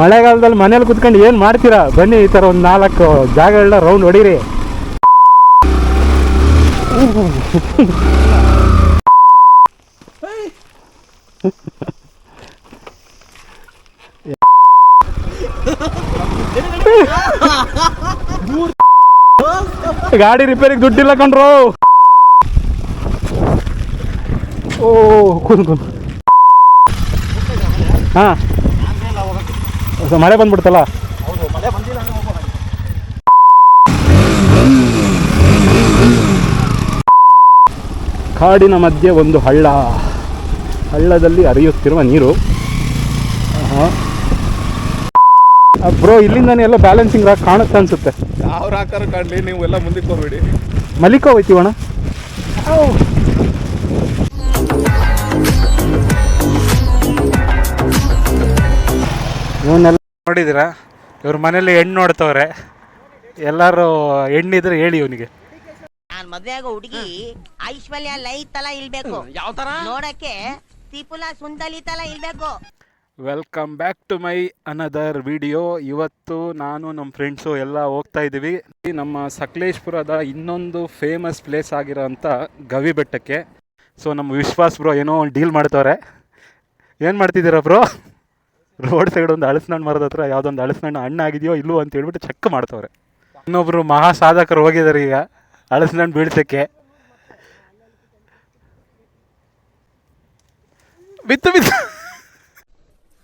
ಮಳೆಗಾಲದಲ್ಲಿ ಮನೇಲಿ ಕುತ್ಕೊಂಡು ಏನು ಮಾಡ್ತೀರಾ? ಬನ್ನಿ ಈ ಥರ ಒಂದು ನಾಲ್ಕು ಜಾಗಗಳನ್ನ ರೌಂಡ್ ಹೊಡೀರಿ. ಗಾಡಿ ರಿಪೇರಿಗೆ ದುಡ್ಡಿಲ್ಲ ಕಣ್ರು. ಓ ಕುನ್ ಕುನ್ ಹಾಂ. ಸೊ ಮಳೆ ಬಂದ್ಬಿಡ್ತಲ್ಲ? ಕಾಡಿನ ಮಧ್ಯೆ ಒಂದು ಹಳ್ಳ. ಹಳ್ಳದಲ್ಲಿ ಹರಿಯುತ್ತಿರುವ ನೀರು. ಬ್ರೋ ಇಲ್ಲಿಂದಾನೆ ಎಲ್ಲ ಬ್ಯಾಲೆನ್ಸಿಂಗ್ ರಾಕ್ ಕಾಣುತ್ತೆ ಅನ್ಸುತ್ತೆ. ಯಾವ ರಾಕಾರ ಕಾಣಲಿ ನೀವು ಎಲ್ಲ ಮುಂದಕ್ಕೆ ಹೋಗ್ಬೇಡಿ. ಮಲಿಕ ಹೋಯ್ತೀವಣ್ಣ? ಇವನ್ನೆಲ್ಲ ನೋಡಿದ್ದೀರಾ? ಇವ್ರ ಮನೇಲಿ ಹೆಣ್ಣು ನೋಡ್ತವ್ರೆ. ಎಲ್ಲರೂ ಹೆಣ್ಣಿದ್ರೆ ಹೇಳಿ ಇವನಿಗೆ. ನಾನು ಮದ್ವೆ ಆಗೋ ಹುಡುಗಿ ಐಶ್ವರ್ಯ ಲೈ ತರ ಇಲ್ಬೇಕು. ಯಾವ ತರ? ನೋಡಕ್ಕೆ ತ್ರಿಪುಲ ಸುಂದಲಿ ತಲ ಇಲ್ಬೇಕು. Welcome back to my another video ಇವತ್ತು ನಾನು ನಮ್ಮ ಫ್ರೆಂಡ್ಸು ಎಲ್ಲ ಹೋಗ್ತಾ ಇದ್ದೀವಿ. ನಮ್ಮ ಸಕಲೇಶ್ಪುರದ ಇನ್ನೊಂದು ಫೇಮಸ್ ಪ್ಲೇಸ್ ಆಗಿರೋಂಥ ಗವಿ ಬೆಟ್ಟಕ್ಕೆ. ಸೊ ನಮ್ಮ ವಿಶ್ವಾಸ್ ಬ್ರೋ ಏನೋ ಒಂದು ಡೀಲ್ ಮಾಡ್ತವ್ರೆ. ಏನು ಮಾಡ್ತಿದ್ದೀರಾ ಬ್ರೋ ರೋಡ್ ಸೈಡ್ ಒಂದು ಹಣ್ಣು ಮರದ ಹತ್ರ ಯಾವ್ದೊಂದು ಹಳಸಿನಣ್ಣು ಹಣ್ಣು ಆಗಿದೆಯೋ ಇಲ್ಲೋ ಅಂತ ಹೇಳ್ಬಿಟ್ಟು ಚೆಕ್ ಮಾಡ್ತವ್ರೆ. ಇನ್ನೊಬ್ರು ಮಹಾ ಸಾಧಕರು ಹೋಗಿದ್ದಾರೆ ಈಗ ಹಣ್ಣು ಬೀಳ್ಸಕ್ಕೆ. ಬಿತ್ತು ಬಿತ್ತು.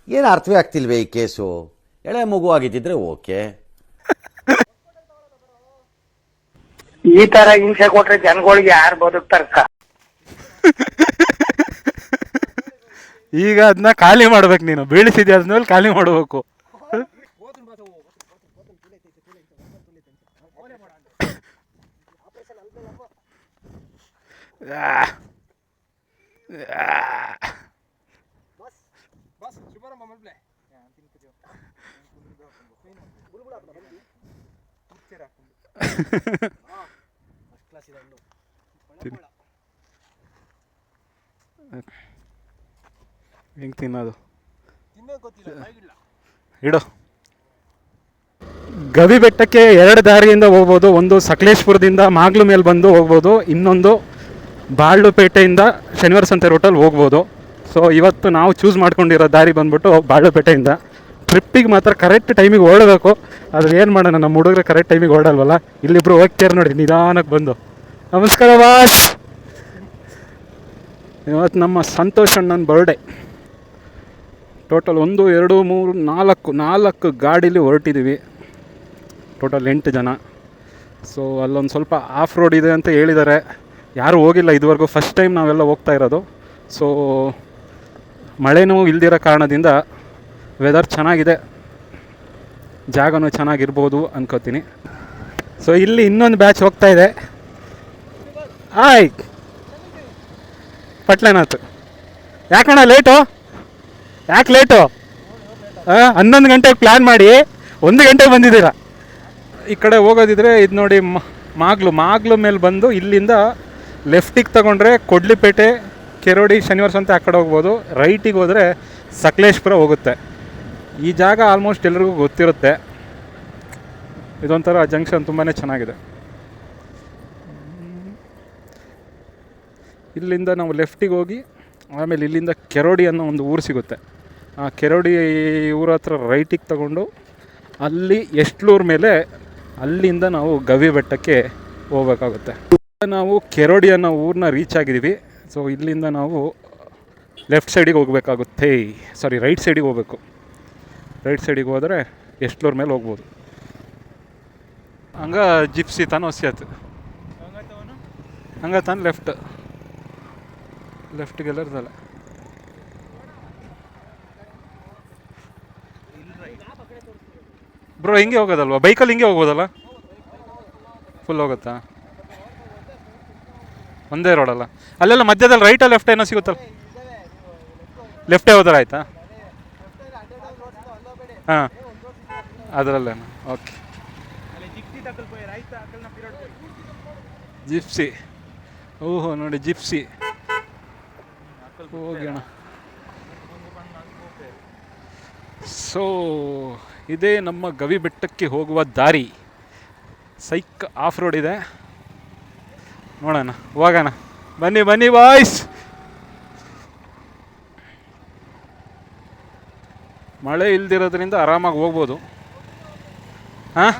ಏನು ಅರ್ಥವೇ ಆಗ್ತಿಲ್ವೇ ಈ ಕೇಸು? ಎಳೆ ಮಗು ಆಗಿದ್ದಿದ್ರೆ ಓಕೆ. ಈ ತರ ಹಿಂಸೆ ಕೊಟ್ರೆ ಜನಗಳಿಗೆ ಯಾರು ಬದುಕ್ತಾರಕ್ಕ ಈಗ ಅದನ್ನ ಖಾಲಿ ಮಾಡ್ಬೇಕು ನೀನು. ಬೀಳಿಸಿದ್ಯಾ ಅದ್ಮೇಲೆ ಖಾಲಿ ಮಾಡಬೇಕು. ಹೆಂಗೆ ತಿನ್ನೋದು ಇಡು ಗವಿ ಬೆಟ್ಟಕ್ಕೆ ಎರಡು ದಾರಿಯಿಂದ ಹೋಗ್ಬೋದು. ಒಂದು ಸಕಲೇಶ್ಪುರದಿಂದ ಮಾಗ್ಲು ಮೇಲೆ ಬಂದು ಹೋಗ್ಬೋದು. ಇನ್ನೊಂದು ಬಾಳುಪೇಟೆಯಿಂದ ಶನಿವಾರ ಸಂತೆ ರೋಟಲ್ಲಿ ಹೋಗ್ಬೋದು. ಸೊ ಇವತ್ತು ನಾವು ಚೂಸ್ ಮಾಡ್ಕೊಂಡಿರೋ ದಾರಿ ಬಂದ್ಬಿಟ್ಟು ಬಾಳುಪೇಟೆಯಿಂದ ಟ್ರಿಪ್ಪಿಗೆ ಮಾತ್ರ ಕರೆಕ್ಟ್ ಟೈಮಿಗೆ ಓಡಬೇಕು ಆದರೆ ಏನು ಮಾಡೋಣ ನಮ್ಮ ಹುಡುಗರು ಕರೆಕ್ಟ್ ಟೈಮಿಗೆ ಓಡಲ್ವಲ್ಲ ಇಲ್ಲಿಬ್ರು ಹೋಗ್ತಾರೆ ನೋಡಿ ನಿಧಾನಕ್ಕೆ ಬಂದು. ನಮಸ್ಕಾರ ವಾಸ್ ಇವತ್ತು ನಮ್ಮ ಸಂತೋಷ್ ಅಣ್ಣನ ಬರ್ಡೇ ಟೋಟಲ್ ಒಂದು, ಎರಡು, ಮೂರು, ನಾಲ್ಕು ನಾಲ್ಕು ಗಾಡೀಲಿ ಹೊರಟಿದ್ದೀವಿ. ಟೋಟಲ್ ಎಂಟು ಜನ. ಸೊ ಅಲ್ಲೊಂದು ಸ್ವಲ್ಪ ಆಫ್ ರೋಡ್ ಇದೆ ಅಂತ ಹೇಳಿದ್ದಾರೆ. ಯಾರೂ ಹೋಗಿಲ್ಲ ಇದುವರೆಗೂ ಫಸ್ಟ್ ಟೈಮ್ ನಾವೆಲ್ಲ ಹೋಗ್ತಾ ಇರೋದು. ಸೊ ಮಳೆನೂ ಇಲ್ದಿರೋ ಕಾರಣದಿಂದ ವೆದರ್ ಚೆನ್ನಾಗಿದೆ. ಜಾಗನೂ ಚೆನ್ನಾಗಿರ್ಬೋದು ಅನ್ಕೋತೀನಿ. ಸೊ ಇಲ್ಲಿ ಇನ್ನೊಂದು ಬ್ಯಾಚ್ ಹೋಗ್ತಾ ಇದೆ. ಆಯ್ ಪಟ್ಲೆನಾಥ್. ಯಾಕಣ್ಣ ಲೇಟು ಯಾಕೆ ಲೇಟು ಹನ್ನೊಂದು ಗಂಟೆಗೆ ಪ್ಲ್ಯಾನ್ ಮಾಡಿ, ಒಂದು ಗಂಟೆಗೆ ಬಂದಿದ್ದೀರಾ? ಈ ಕಡೆ ಹೋಗೋದಿದ್ರೆ ಇದು ನೋಡಿ ಮಾಗ್ಲು ಮಾಗ್ಲು ಮೇಲೆ ಬಂದು ಇಲ್ಲಿಂದ ಲೆಫ್ಟಿಗೆ ತಗೊಂಡ್ರೆ ಕೊಡ್ಲಿಪೇಟೆ, ಕೆರೋಡಿ, ಶನಿವಾರ ಸಂತೆ ಆ ಕಡೆ ಹೋಗ್ಬೋದು. ರೈಟಿಗೆ ಹೋದರೆ ಸಕಲೇಶ್ಪುರ ಹೋಗುತ್ತೆ. ಈ ಜಾಗ ಆಲ್ಮೋಸ್ಟ್ ಎಲ್ರಿಗೂ ಗೊತ್ತಿರುತ್ತೆ. ಇದೊಂಥರ ಜಂಕ್ಷನ್ ತುಂಬಾ ಚೆನ್ನಾಗಿದೆ. ಇಲ್ಲಿಂದ ನಾವು ಲೆಫ್ಟಿಗೆ ಹೋಗಿ ಆಮೇಲೆ ಇಲ್ಲಿಂದ ಕೆರೋಡಿ ಅನ್ನೋ ಒಂದು ಊರು ಸಿಗುತ್ತೆ. ಆ ಕೆರೋಡಿ ಊರ ಹತ್ರ ರೈಟಿಗೆ ತಗೊಂಡು ಅಲ್ಲಿ ಎಷ್ಟ್ಲೂರ್ ಮೇಲೆ ಅಲ್ಲಿಂದ ನಾವು ಗವಿ ಬೆಟ್ಟಕ್ಕೆ ಹೋಗ್ಬೇಕಾಗುತ್ತೆ. ನಾವು ಕೆರೋಡಿ ಅನ್ನೋ ಊರನ್ನ ರೀಚ್ ಆಗಿದ್ದೀವಿ. ಸೊ ಇಲ್ಲಿಂದ ನಾವು ಲೆಫ್ಟ್ ಸೈಡಿಗೆ ಹೋಗಬೇಕಾಗುತ್ತೆ. ಸಾರಿ ರೈಟ್ ಸೈಡಿಗೆ ಹೋಗಬೇಕು. ರೈಟ್ ಸೈಡಿಗೆ ಹೋದರೆ ಎಷ್ಟ್ಲೂರ್ ಮೇಲೆ ಹೋಗ್ಬೋದು. ಹಂಗ ಜಿಪ್ಸಿ ತಾನು ಹೊಸಿಯತ್. ಹಂಗ ತಾನು? ಲೆಫ್ಟ್ ಲೆಫ್ಟಿಗೆಲ್ಲ ಇರ್ತಲ್ಲ ಬ್ರೋ, ಹಿಂಗೆ ಹೋಗೋದಲ್ವಾ? ಬೈಕಲ್ಲಿ ಹಿಂಗೆ ಹೋಗೋದಲ್ಲ? ಫುಲ್ ಹೋಗುತ್ತಾ? ಒಂದೇ ರೋಡಲ್ಲ ಅಲ್ಲೆಲ್ಲ ಮಧ್ಯದಲ್ಲಿ ರೈಟ ಲೆಫ್ಟ್ ಏನೋ ಸಿಗುತ್ತಲ್ಲ? ಲೆಫ್ಟೇ ಹೋದ್ರೆ ಆಯ್ತಾ? ಹಾಂ. ಅದರಲ್ಲೇನು? ಓಕೆ ಜಿಪ್ಸಿ ಓಹೋ, ನೋಡಿ ಜಿಪ್ಸಿ ಹೋಗೋಣ. ಸೊ ಇದೇ ನಮ್ಮ ಗವಿ ಬೆಟ್ಟಕ್ಕೆ ಹೋಗುವ ದಾರಿ. ಸೈಕ್ ಆಫ್ ರೋಡ್ ಇದೆ. ನೋಡೋಣ, ಹೋಗೋಣ. ಬನ್ನಿ ಬನ್ನಿ ಬಾಯ್ಸ್ ಮಳೆ ಇಲ್ದಿರೋದ್ರಿಂದ ಆರಾಮಾಗಿ ಹೋಗ್ಬೋದು. ಹಾಂ?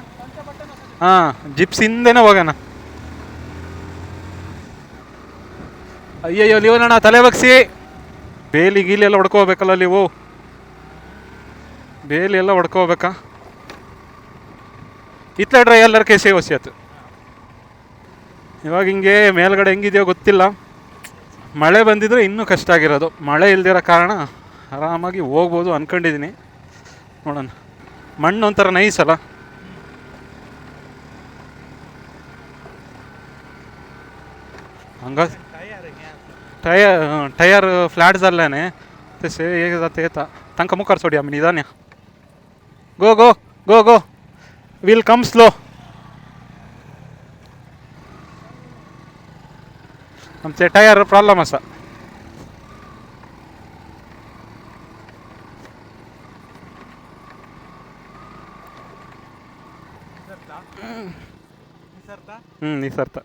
ಹಾಂ, ಜಿಪ್ಸಿಂದನೇ ಹೋಗೋಣ. ಅಯ್ಯಯ್ಯೋ ಲೀವನಣ್ಣ ತಲೆ ಬಗ್ಸಿ. ಬೇಲಿ ಗೀಲಿ ಎಲ್ಲ ಹೊಡ್ಕೋಬೇಕಲ್ಲ ನೀವು? ಬೇಲಿ ಎಲ್ಲ ಹೊಡ್ಕೋಬೇಕಾ? ಇತ್ತ ಡ್ರೈ ಎಲ್ಲರ ಕೇಸೇ ಆಯ್ತು ಇವಾಗ ಹಿಂಗೆ ಮೇಲ್ಗಡೆ ಹೆಂಗಿದೆಯೋ ಗೊತ್ತಿಲ್ಲ. ಮಳೆ ಬಂದಿದ್ರೆ ಇನ್ನೂ ಕಷ್ಟ ಆಗಿರೋದು. ಮಳೆ ಇಲ್ದಿರೋ ಕಾರಣ ಆರಾಮಾಗಿ ಹೋಗ್ಬೋದು ಅಂದ್ಕೊಂಡಿದ್ದೀನಿ ನೋಡೋಣ. ಮಣ್ಣು ಒಂಥರ ನೈಸ್ ಅಲ್ಲ. ಹಂಗ ಟಯರ್ ಟಯರ್ ಫ್ಲಾಟ್ झाल्याने तसे एक जाते येता तांकां मुखार सोडया आमी निदान या go go go go will come slow आमचे टायर प्रॉब्लम आसा ಹ್ಞೂ ನಿಸರ್ತ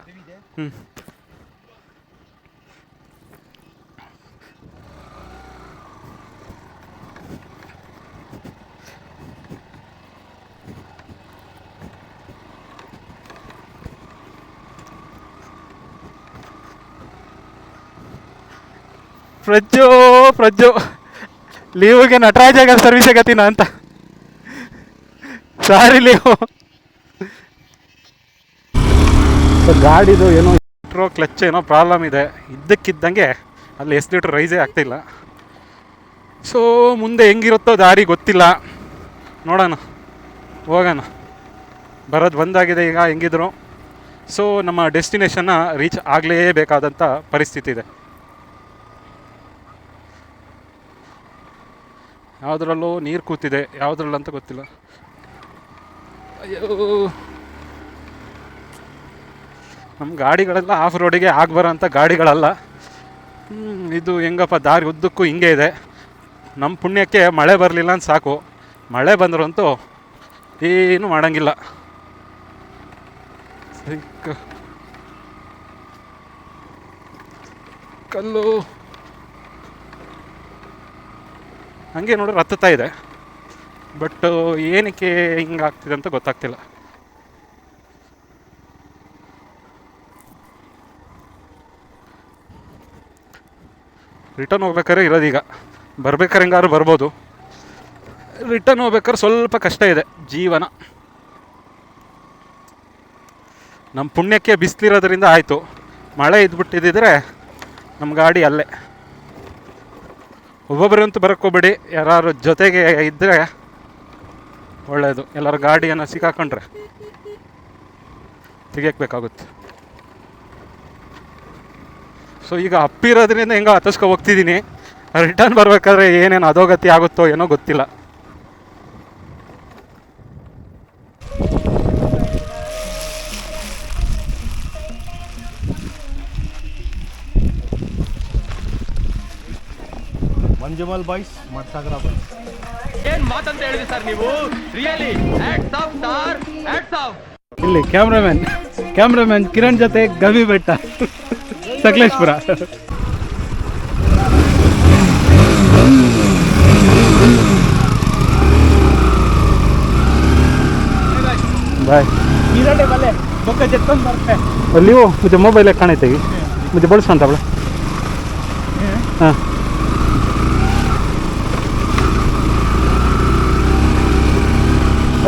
ಪ್ರಜ್ಜು ಪ್ರಜ್ಜು. ಲೀವ್ಗೆ ನಟರಾಜಾಗ ಸರ್ವಿಸ್ ಆಗತ್ತೀನ ಅಂತ. Sorry leave. ಗಾಡಿದು ಏನೋ ಇಟ್ರೋ ಕ್ಲಚ್ ಏನೋ ಪ್ರಾಬ್ಲಮ್ ಇದೆ. ಇದ್ದಕ್ಕಿದ್ದಂಗೆ ಅಲ್ಲಿ ಎಸ್ ಲೀಟ್ರ್ ರೈಸೇ ಆಗ್ತಿಲ್ಲ. ಸೊ ಮುಂದೆ ಹೆಂಗಿರುತ್ತೋ ದಾರಿ ಗೊತ್ತಿಲ್ಲ. ನೋಡೋಣ. ಹೋಗೋಣ. ಬರೋದು ಬಂದಾಗಿದೆ ಈಗ ಹೆಂಗಿದ್ರು. ಸೊ ನಮ್ಮ ಡೆಸ್ಟಿನೇಷನ್ನ ರೀಚ್ ಆಗಲೇಬೇಕಾದಂಥ ಪರಿಸ್ಥಿತಿ ಇದೆ. ಯಾವುದ್ರಲ್ಲೂ ನೀರು ಕೂತಿದೆ ಯಾವುದ್ರಲ್ಲಂತ ಗೊತ್ತಿಲ್ಲ. ಅಯ್ಯೋ. ನಮ್ಮ ಗಾಡಿಗಳೆಲ್ಲ ಆಫ್ ರೋಡಿಗೆ ಆಗಿ ಗಾಡಿಗಳಲ್ಲ. ಇದು ಹೆಂಗಪ್ಪ, ದಾರಿ ಉದ್ದಕ್ಕೂ ಹಿಂಗೆ ಇದೆ. ನಮ್ಮ ಪುಣ್ಯಕ್ಕೆ ಮಳೆ ಬರಲಿಲ್ಲ ಅಂತ ಸಾಕು. ಮಳೆ ಬಂದ್ರಂತೂ ಏನು ಮಾಡೋಂಗಿಲ್ಲ. ಕಲ್ಲು. ಹಂಗೆ ನೋಡಿದ್ರೆ ಹತ್ತುತ್ತಾ ಇದೆ. ಬಟ್ ಏನಕ್ಕೆ ಹಿಂಗಾಗ್ತಿದೆ ಅಂತ ಗೊತ್ತಾಗ್ತಿಲ್ಲ. ರಿಟರ್ನ್ ಹೋಗ್ಬೇಕಾದ್ರೆ ಇರೋದೀಗ ಬರ್ಬೇಕಾರೆ ಹೆಂಗಾದ್ರೂ ಬರ್ಬೋದು. ರಿಟರ್ನ್ ಹೋಗ್ಬೇಕಾದ್ರೆ ಸ್ವಲ್ಪ ಕಷ್ಟ ಇದೆ ಜೀವನ. ನಮ್ಮ ಪುಣ್ಯಕ್ಕೆ ಬಿಸಿಲಿರೋದ್ರಿಂದ ಆಯಿತು. ಮಳೆ ಇದ್ಬಿಟ್ಟಿದ್ದಿದ್ರೆ ನಮ್ಮ ಗಾಡಿ ಅಲ್ಲೇ. ಒಬ್ಬೊಬ್ಬರಂತೂ ಬರೋಕ್ಕೋಗ್ಬೇಡಿ ಯಾರು ಜೊತೆಗೆ ಇದ್ದರೆ ಒಳ್ಳೆಯದು ಎಲ್ಲರ ಗಾಡಿಯನ್ನು ಸಿಕ್ಕಾಕೊಂಡ್ರೆ ತೆಗಿಯಬೇಕಾಗುತ್ತೆ ಸೊ ಈಗ ಅಪ್ಪಿರೋದ್ರಿಂದ ಹೆಂಗೋ ಹತ್ತಿಸ್ಕೊ ಹೋಗ್ತಿದ್ದೀನಿ. ರಿಟರ್ನ್ ಬರಬೇಕಾದ್ರೆ ಏನೇನು ಅಧೋಗತಿ ಆಗುತ್ತೋ ಏನೋ ಗೊತ್ತಿಲ್ಲ. ಮಂಜುಮಲ್ ಬಾಯ್ಸ್ ಮಡ್ಸಾಗರ ಬಾಯ್ಸ್. ಏನ್ ಮಾತಂತ ಹೇಳಿದ್ರಿ ಸರ್ ನೀವು? Really hats off star hats off ಇಲ್ಲಿ ಕ್ಯಾಮ್ರಾಮ್ಯಾನ್ ಕ್ಯಾಮ್ರಾಮ್ಯಾನ್ ಕಿರಣ್ ಜೊತೆ ಗವಿ ಬೆಟ್ಟ ಸಕಲೇಶ್ಪುರ. ಬಾಯ್. ಅಲ್ಲಿ ಮುझे ಮೊಬೈಲ್ ಕಾಣೈತೆ ಮುझे ಬಳಸಂತ ಅವಳ. ಹಾಂ.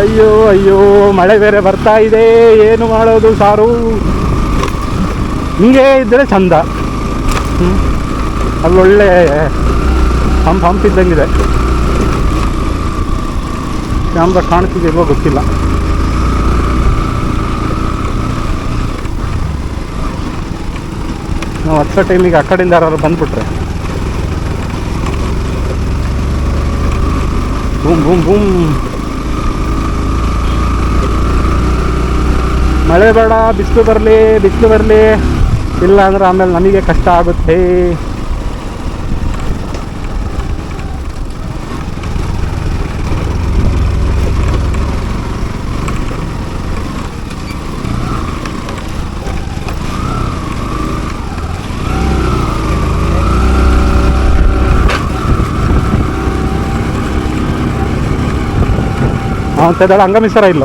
ಅಯ್ಯೋ ಅಯ್ಯೋ, ಮಳೆ ಬೇರೆ ಬರ್ತಾ ಇದೆ. ಏನು ಮಾಡೋದು ಸಾರು? ಹಿಂಗೆ ಇದ್ದರೆ ಚಂದ. ಅಲ್ಲೊಳ್ಳೆ ಹಂಪ್ ಹಂಪ್ ಇದ್ದಂಗಿದೆ. ಕ್ಯಾಮ್ರಾ ಕಾಣ್ತಿದ್ದಿಲ್ವೋ ಗೊತ್ತಿಲ್ಲ. ನಾವು ಹತ್ತ ಟೈಮಿಗೆ ಆ ಕಡೆಯಿಂದ ಯಾರು ಬಂದ್ಬಿಟ್ರೆ. Boom boom boom. ಮಳೆ ಬೇಡ, ಬಿಸಿಲು ಬರಲಿ ಬಿಸಿಲು ಬರಲಿ. ಇಲ್ಲ ಅಂದ್ರೆ ಆಮೇಲೆ ನಮಗೆ ಕಷ್ಟ ಆಗುತ್ತೆ. ಅಂತ ಹಂಗ ಮಿಸರ ಇಲ್ಲ.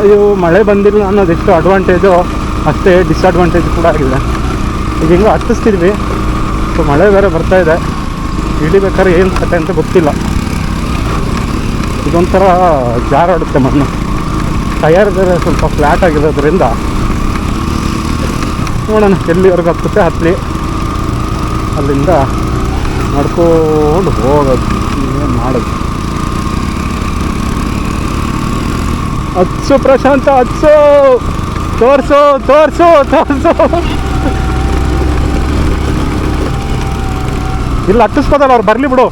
ಅಯ್ಯೋ, ಮಳೆ ಬಂದಿಲ್ಲ ಅನ್ನೋದು ಎಷ್ಟು ಅಡ್ವಾಂಟೇಜು ಅಷ್ಟೇ ಡಿಸ್ಅಡ್ವಾಂಟೇಜ್ ಕೂಡ ಆಗಿದೆ. ಈಗ ಹೆಂಗೋ ಹತ್ತಿಸ್ತಿದ್ವಿ. ಸೊ ಮಳೆ ಬೇರೆ ಬರ್ತಾ ಇದೆ. ಇಳಿಬೇಕಾದ್ರೆ ಏನು ಕತೆ ಅಂತ ಗೊತ್ತಿಲ್ಲ. ಇದೊಂಥರ ಜಾರಾಡುತ್ತೆ ಮಣ್ಣು. ಟಯರ್ ಬೇರೆ ಸ್ವಲ್ಪ ಫ್ಲ್ಯಾಟ್ ಆಗಿರೋದ್ರಿಂದ ನೋಡೋಣ ಎಲ್ಲಿವರೆಗೂ ಹತ್ತುತ್ತೆ ಹತ್ತಲಿ ಅಲ್ಲಿಂದ ನಡ್ಕೊಂಡು ಹೋಗೋದು. ಏನು ಮಾಡೋದು? ಹಚ್ಚು ಪ್ರಶಾಂತ, ಹಚ್ಚು. ತೋರ್ಸು ತೋರ್ಸು ತೋರ್ಸು. ಇಲ್ಲ ಹತ್ತಿಸ್ಬೋದಲ್ಲ ಅವ್ರು, ಬರಲಿ ಬಿಡು.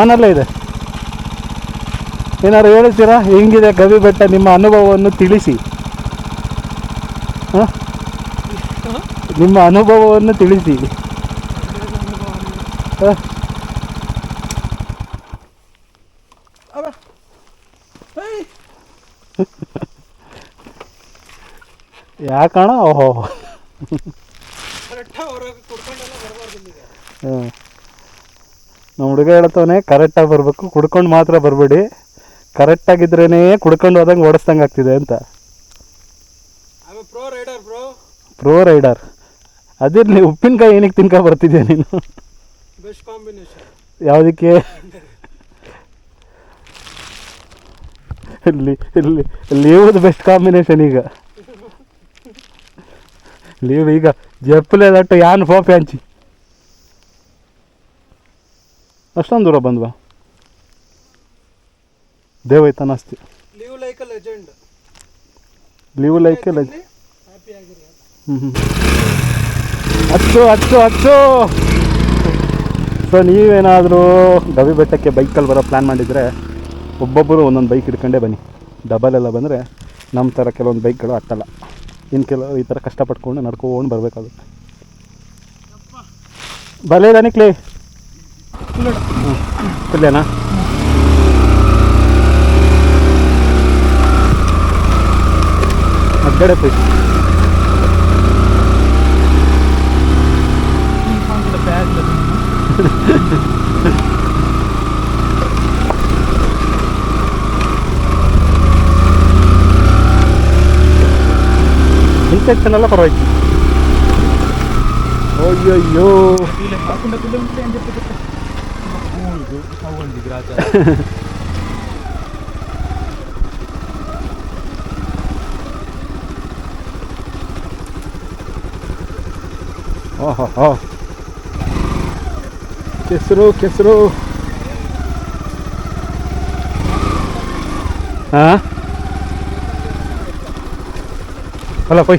ಆನಲ್ಲೇ ಇದೆ. ಏನಾದ್ರು ಹೇಳ್ತೀರಾ ಹೆಂಗಿದೆ ಗವಿ ಬೆಟ್ಟ ನಿಮ್ಮ ಅನುಭವವನ್ನು ತಿಳಿಸಿ? ನಿಮ್ಮ ಅನುಭವವನ್ನು ತಿಳಿಸಿ. ಹ? ಯಾಕಣ ಓಹೋ. ಹ್ಞೂ ನಮ್ಮ ಹುಡುಗ ಹೇಳ್ತವನೆ ಕರೆಕ್ಟಾಗಿ ಬರಬೇಕು. ಕುಡ್ಕೊಂಡು ಮಾತ್ರ ಬರಬೇಡಿ. ಕರೆಕ್ಟಾಗಿದ್ರೇ ಕುಡ್ಕೊಂಡು ಹೋದಂಗೆ ಓಡಿಸ್ದಂಗೆ ಆಗ್ತಿದೆ ಅಂತ. ಪ್ರೋ ರೈಡರ್ ಅದಿರಲಿ ಉಪ್ಪಿನಕಾಯಿ ಏನಕ್ಕೆ ತಿನ್ಕ ಬರ್ತಿದ್ಯಾ ನೀನು? ಬೆಸ್ಟ್ ಕಾಂಬಿನೇಷನ್ ಯಾವುದಕ್ಕೆ? ಇಲ್ಲಿ ಇಲ್ಲಿ ಲೀವ್ದು ಬೆಸ್ಟ್ ಕಾಂಬಿನೇಷನ್ ಈಗ. ಲೀವ್ ಈಗ. ಜಪ್ಪಲೆ ದಟ್ಟು ಯಾನ್ ಫೋ ಹಂಚಿ ಅಷ್ಟೊಂದು ದೂರ ಬಂದ್ವಾ? ಅಸ್ತಿ live like a legend live like a happy ಹತ್ತು ಹತ್ತು ಹತ್ತು ಸೊ ನೀವೇನಾದರೂ ಗವಿ ಬೆಟ್ಟಕ್ಕೆ ಬೈಕಲ್ಲಿ ಬರೋ ಪ್ಲ್ಯಾನ್ ಮಾಡಿದರೆ ಒಬ್ಬೊಬ್ಬರು ಒಂದೊಂದು ಬೈಕ್ ಹಿಡ್ಕೊಂಡೇ ಬನ್ನಿ. ಡಬಲ್ ಎಲ್ಲ ಬಂದರೆ ನಮ್ಮ ಥರ ಕೆಲವೊಂದು ಬೈಕ್ಗಳು ಹತ್ತಲ್ಲ. ಇನ್ನು ಕೆಲವು ಈ ಥರ ಕಷ್ಟಪಟ್ಕೊಂಡು ನಡ್ಕೊಂಡು ಬರಬೇಕಾಗುತ್ತೆ. ಬಲೆ ಕ್ಲೇ. ಇಲ್ಲೇನಾ ಅಡ್ಡಡೆ ಪೈ ಇನ್ಫೆಕ್ಷನ್ ಎಲ್ಲ ಪರವಾಗಿಲ್ಲ ಅಯ್ಯಯ್ಯೋ ಓಹೋ ಹೋ ಕೆಸರು ಕೆಸರು ಹಾಂ ಅಲ್ಲ ಪೈ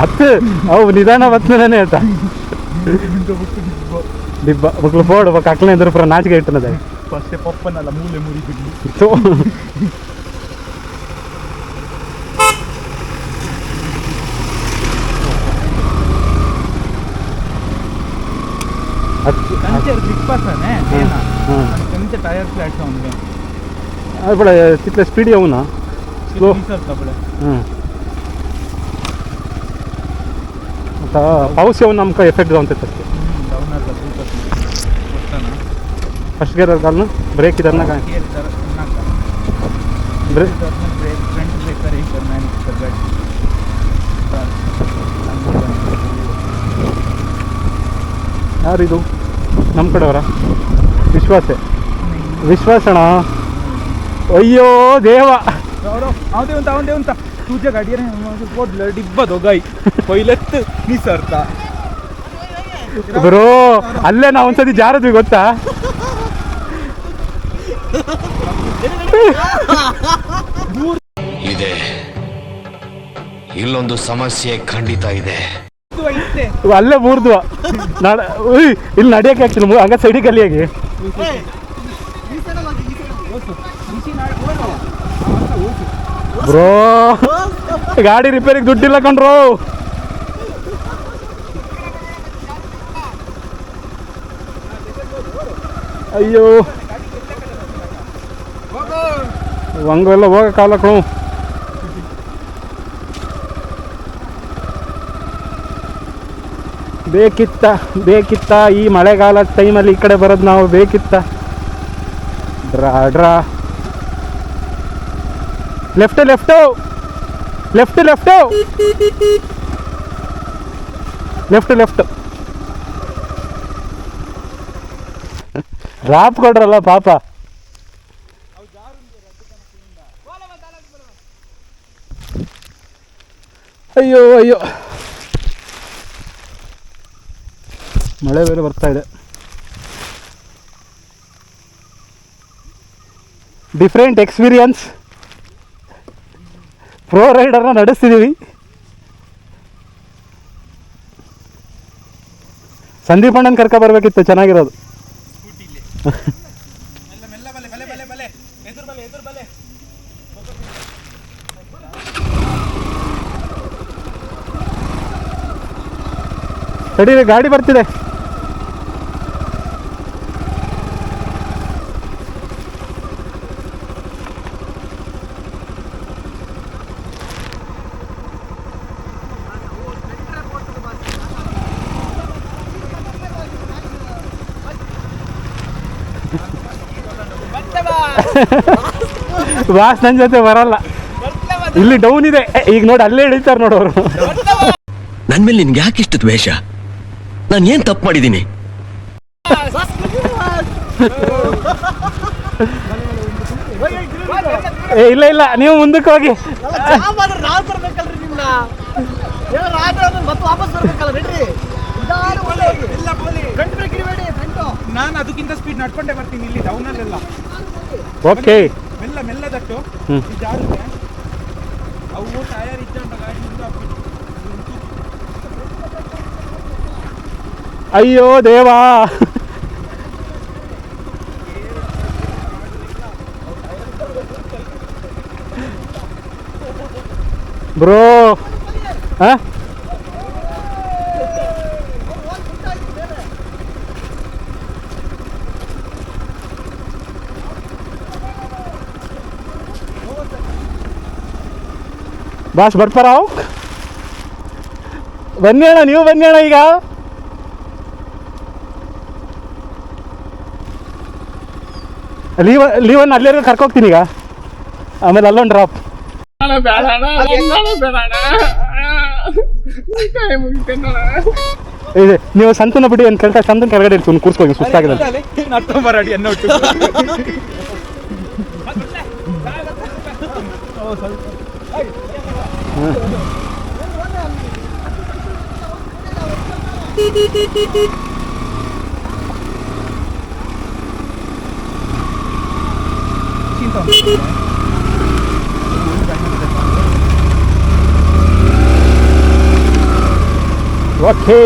ಹತ್ತು ಅವು ನಿಧಾನ ಬತ್ತನೇ ಹೇಳ್ತ ದಿಬ್ಬ ಮಕ್ಳು ಫೋಡ್ ಒಬ್ಬ ಕಕ್ಲೆ ಎಂದ್ರೆ ಪುರ ನಾಚಿಕೆ ಇಟ್ಟನದ ಫಸ್ಟ್ ಪಪ್ಪನಲ್ಲ ಮೂಲೆ ಮುರಿ ಬಿಟ್ಟು ఇప్పుడు ఇట్లా స్పీడ్ అవునా ಸ್ಲೋ ಹ್ಞೂ ಅಂತ ಪೌಸ್ ಎಫೆಕ್ಟ್ ಅಂತ ಫಸ್ಟ್ ಗೇರ್ ಅದಲ್ಲ ಬ್ರೇಕ್ ಇದನ್ನ ಬ್ರೇಕ್ ಯಾರಿದು ನಮ್ಮ ಕಡೆಯವರ? ವಿಶ್ವಾಸೆ. ವಿಶ್ವಾಸಣ ಅಯ್ಯೋ ದೇವ. हांव देऊन हांव देऊन तुझ्या गाडयेर पडलं डिब्बा दोगाय पयलेच निसरता ಬ್ರೋ ಅಲ್ಲೇ ನಾವು ಒಂದ್ಸತಿ ಜಾರದ್ವಿ ಗೊತ್ತಾ ಇದೆ ಇಲ್ಲೊಂದು ಸಮಸ್ಯೆ ಖಂಡಿತ ಇದೆ ಐತೆ ಇವ್ ಅಲ್ಲೇ ಮೂರ್ದ್ವ ನಡ ಉಯ್, ಇಲ್ಲಿ ನಡೆಯಕ್ಕೆ ಆಗ್ತಿಲ್ಲ ಮು- ಹಂಗ ಸೈಡಿಗೆ ಕಲಿಯಾಗಿ ಬ್ರೋ, ಗಾಡಿ ರಿಪೇರಿಗೆ ದುಡ್ಡಿಲ್ಲ ಕಣ್ರೋ. ಅಯ್ಯೋ. ಹಂಗೆಲ್ಲ ಹೋಗಕ್ಕಾಗಲ್ಲ ಕಣು. ಬೇಕಿತ್ತ ಬೇಕಿತ್ತ ಈ ಮಳೆಗಾಲದ ಟೈಮಲ್ಲಿ ಈ ಕಡೆ ಬರೋದು ನಾವು ಬೇಕಿತ್ತ. ಡ್ರಾ draw left left left left left left rap ಕೊಡ್ರಲ್ಲ ಪಾಪ ಅಯ್ಯೋ ಅಯ್ಯೋ ಮಳೆ ಬೇರೆ ಬರ್ತಾ ಇದೆ ಡಿಫ್ರೆಂಟ್ ಎಕ್ಸ್ಪೀರಿಯನ್ಸ್ ಪ್ರೋ ರೈಡರ್ನ ನಡೆಸ್ತಿದ್ದೀವಿ ಸಂದೀಪ್ ಅಣ್ಣನ ಕರ್ಕ ಬರ್ಬೇಕಿತ್ತು ಚೆನ್ನಾಗಿರೋದು. ಸರಿ ಗಾಡಿ ಬರ್ತಿದೆ. ಬಾಸ್ ನನ್ನ ಜೊತೆ ಬರಲ್ಲ. ಇಲ್ಲಿ ಡೌನ್ ಇದೆ. ಈಗ ನೋಡಿ ಅಲ್ಲೇ ಇಳಿತಾರೆ ನೋಡೋರು ನನ್ ಮೇಲೆ ನಿನ್ಗೆ ಯಾಕೆ ಇಷ್ಟು ದ್ವೇಷ? ನಾನು ಏನ್ ತಪ್ಪು ಮಾಡಿದ್ದೀನಿ ಏ ಇಲ್ಲ ಇಲ್ಲ ನೀವು ಮುಂದಕ್ಕೆ ಹೋಗಿ. ನಾನು ಅದಕ್ಕಿಂತ ಸ್ಪೀಡ್ ನಡ್ಕೊಂಡೇ ಬರ್ತೀನಿ ಇಲ್ಲಿ ಡೌನಲ್ಲೆಲ್ಲ ಓಕೆ. ಮೆಲ್ಲ ಮೆಲ್ಲ ದಟ್ಟು ಜಾರುತ್ತೆ ಅವು ಟಯರ್ ಇದ್ದಂಟ ಗಾಡಿ ಮುಂದೆ ಹಾಕ್ಬಿಟ್ಟು. ಅಯ್ಯೋ ದೇವಾ. ಬ್ರೋ ಹಾ? ಬಾಸ್ ಬರ್ತಾರ? ಬನ್ನಿ ಅಣ್ಣ ನೀವು ಬನ್ನಿ ಅಣ್ಣ ಈಗ. ಲೀವ್ ಲೀವನ್ನ ಅಲ್ಲಿ ಕರ್ಕೋಗ್ತೀನಿ ಈಗ. ಆಮೇಲೆ ಅಲ್ಲೊಂದು ಡ್ರಾಪ್ ಇದೆ, ನೀವು ಸಂತನ ಬಿಡಿ ಅಂತ ಕೇಳ್ತಾ ಸಂತನ ಕೆಳಗಡೆ ಇರ್ತೀನಿ ಕೂರ್ಸ್ಕೋಗಿ ಸುಸ್ತಾಗಿದೆ ಅನ್ನೋ ಓಕೆ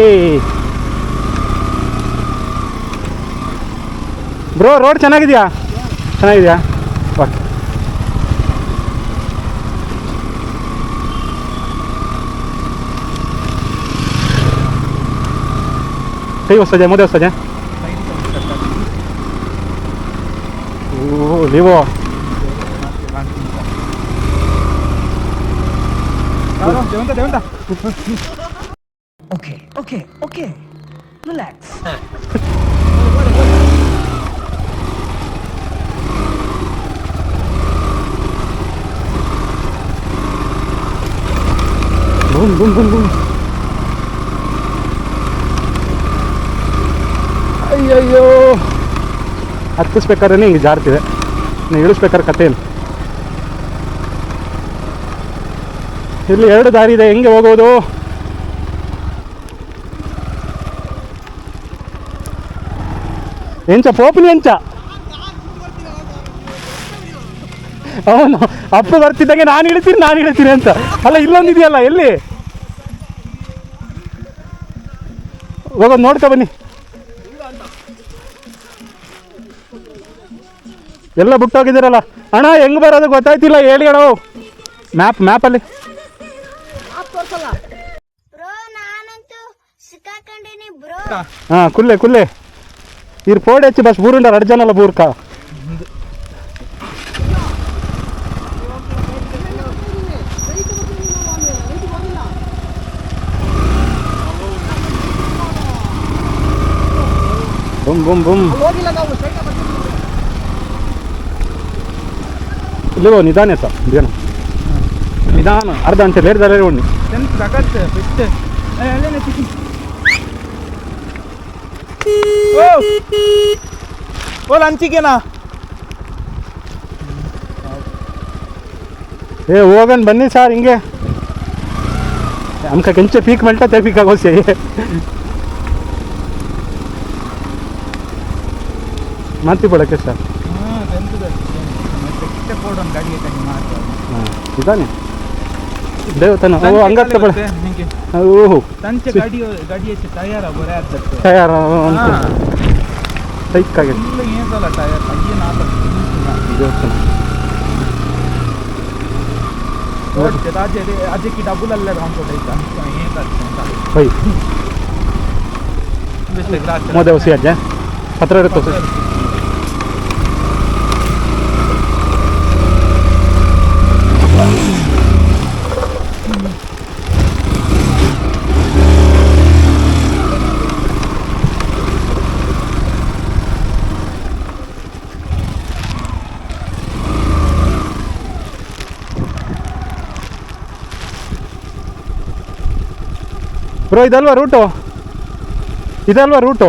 ಬ್ರೋ ರೋಡ್ ಚೆನ್ನಾಗಿದೆಯಾ? ಚೆನ್ನಾಗಿದೆಯಾ? Смотри, вот садя, модель садя. Лево. Окей, окей, окей. Релакс. Бум, бум, бум, бум. ಹತ್ತಿಸ್ಬೇಕಾದ್ರೆ ಹಿಂಗೆ ಜಾರ್ತಿದೆ. ನೀವು ಇಳಿಸ್ಬೇಕಾದ್ರೆ ಕತೆ ಇಲ್ಲಿ. ಎರಡು ದಾರಿ ಇದೆ. ಹೆಂಗೆ ಹೋಗೋದು? ಎಂಚ, ಪೋಪಿನಿ ಎಂಚ? ಅವನು ಅಪ್ಪ ಬರ್ತಿದ್ದಂಗೆ ನಾನು ಇಳಿತೀನಿ ನಾನು ಇಳಿತೀನಿ ಅಂತ. ಅಲ್ಲ ಇಲ್ಲೊಂದಿದೆಯಲ್ಲ ಎಲ್ಲಿ? ಹೋಗೋದು ನೋಡ್ಕೊ ಬನ್ನಿ. ಎಲ್ಲ ಬಿಟ್ಟೋಗಿದ್ದೀರಲ್ಲ ಅಣ್ಣ ಹೆಂಗ್ ಬರೋದು ಗೊತ್ತಾಯ್ತಿಲ್ಲ ಹೇಳಿ ಅಣ್ಣ. ಮ್ಯಾಪ್ ಮ್ಯಾಪಲ್ಲಿ ಬ್ರೋ ನಾನಂತೂ ಸಿಕ್ಕಾಕೊಂಡೇನಿ ಬ್ರೋ. ಹಾಂ ಕುಲ್ಲೆ ಕುಲ್ಲೆ. ಇರ್ ಪೋಡಿ ಹಚ್ಚಿ ಬಸ್ ಬೂರುಂಡ ಅಡ್ಜನಲ್ಲ ಬೂರ್ಕ. ಬುಮ್ ಬುಮ್ ಬುಮ್. ಇಲ್ಲೋ ನಿಧಾನ ಇತ್ತ ನಿಧಾನ. ನಿಧಾನ ಅರ್ಧ ಅಂಚೆ ಬೇರೆ ದಾರೆ ಉಣ್ಣಿ ಓ! ಲಂಚಿಗೆನಾ? ಏ ಹೋಗನ್ ಬನ್ನಿ ಸರ್ ಹಿಂಗೆ. ಅಮ್ಕ ಕೆಂಚೆ ಪೀಕ್ ಮಲ್ಟತೆ ಪೀಕ್ ಆಗೋಸಿ. ಮಾತಿ ಬಿಡಕ್ಕೆ ಸರ್. ಹಾಂ ಮತ್ತೆ ಕೋಡ್ ಒಂದು ಗಾಡಿ ಐತೆ ನಿಮ್ಮ ಹತ್ರ. ಹಾಂ ಇದಾನೆ ದೇವತನ ಓ ಕಾಲೇ ಬಡ. ನಿಂಗೆ. ಓಹೋ. ಸಂಚೆ ಗಾಡಿ ಗಾಡಿ ಐತೆ ಟಯರ್ ಬರೇ ಆದ್ದಕ್ಕೆ ತಯಾರ ಹಾ. ಟೈಕ್ ಆಗಿದೆ. ಟಯರ್ ಡಬಲ್ ಅಲ್ಲ ರೌಂಡ್ ಅಂತ ಅಂತ. ಮೋದೆ ಅಜ್ಜೆ ಹತ್ರ ಇರುತ್ತೆ. ಬ್ರೋ ಇದಲ್ವಾ ರೂಟು ಇದಲ್ವಾ ರೂಟು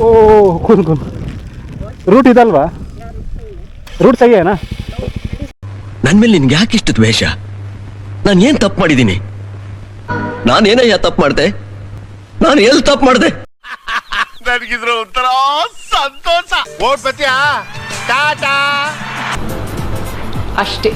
ಓ ಕುನ್ ಕುನ್ ರೂಟ್ ಇದಲ್ವಾ? ರೂಟ್ ಸಹಿಯೇನಾ ನನ್ ಮೇಲೆ ನಿನ್ಗೆ ಯಾಕೆ ಇಷ್ಟು ದ್ವೇಷ? ನಾನು ಏನ್ ತಪ್ಪು ಮಾಡಿದ್ದೀನಿ? ನಾನೇನಯ್ಯ ತಪ್ಪು ಮಾಡ್ದೆ? ನಾನು ಎಲ್ಲಿ ತಪ್ಪು ಮಾಡ್ದೆ? ನನಗಿದ್ರ ಒಂಥರ ಸಂತೋಷ. ಓಡ್ಬತ್ತೀಯಾ ಟಾಟಾ. ಅಷ್ಟೇ.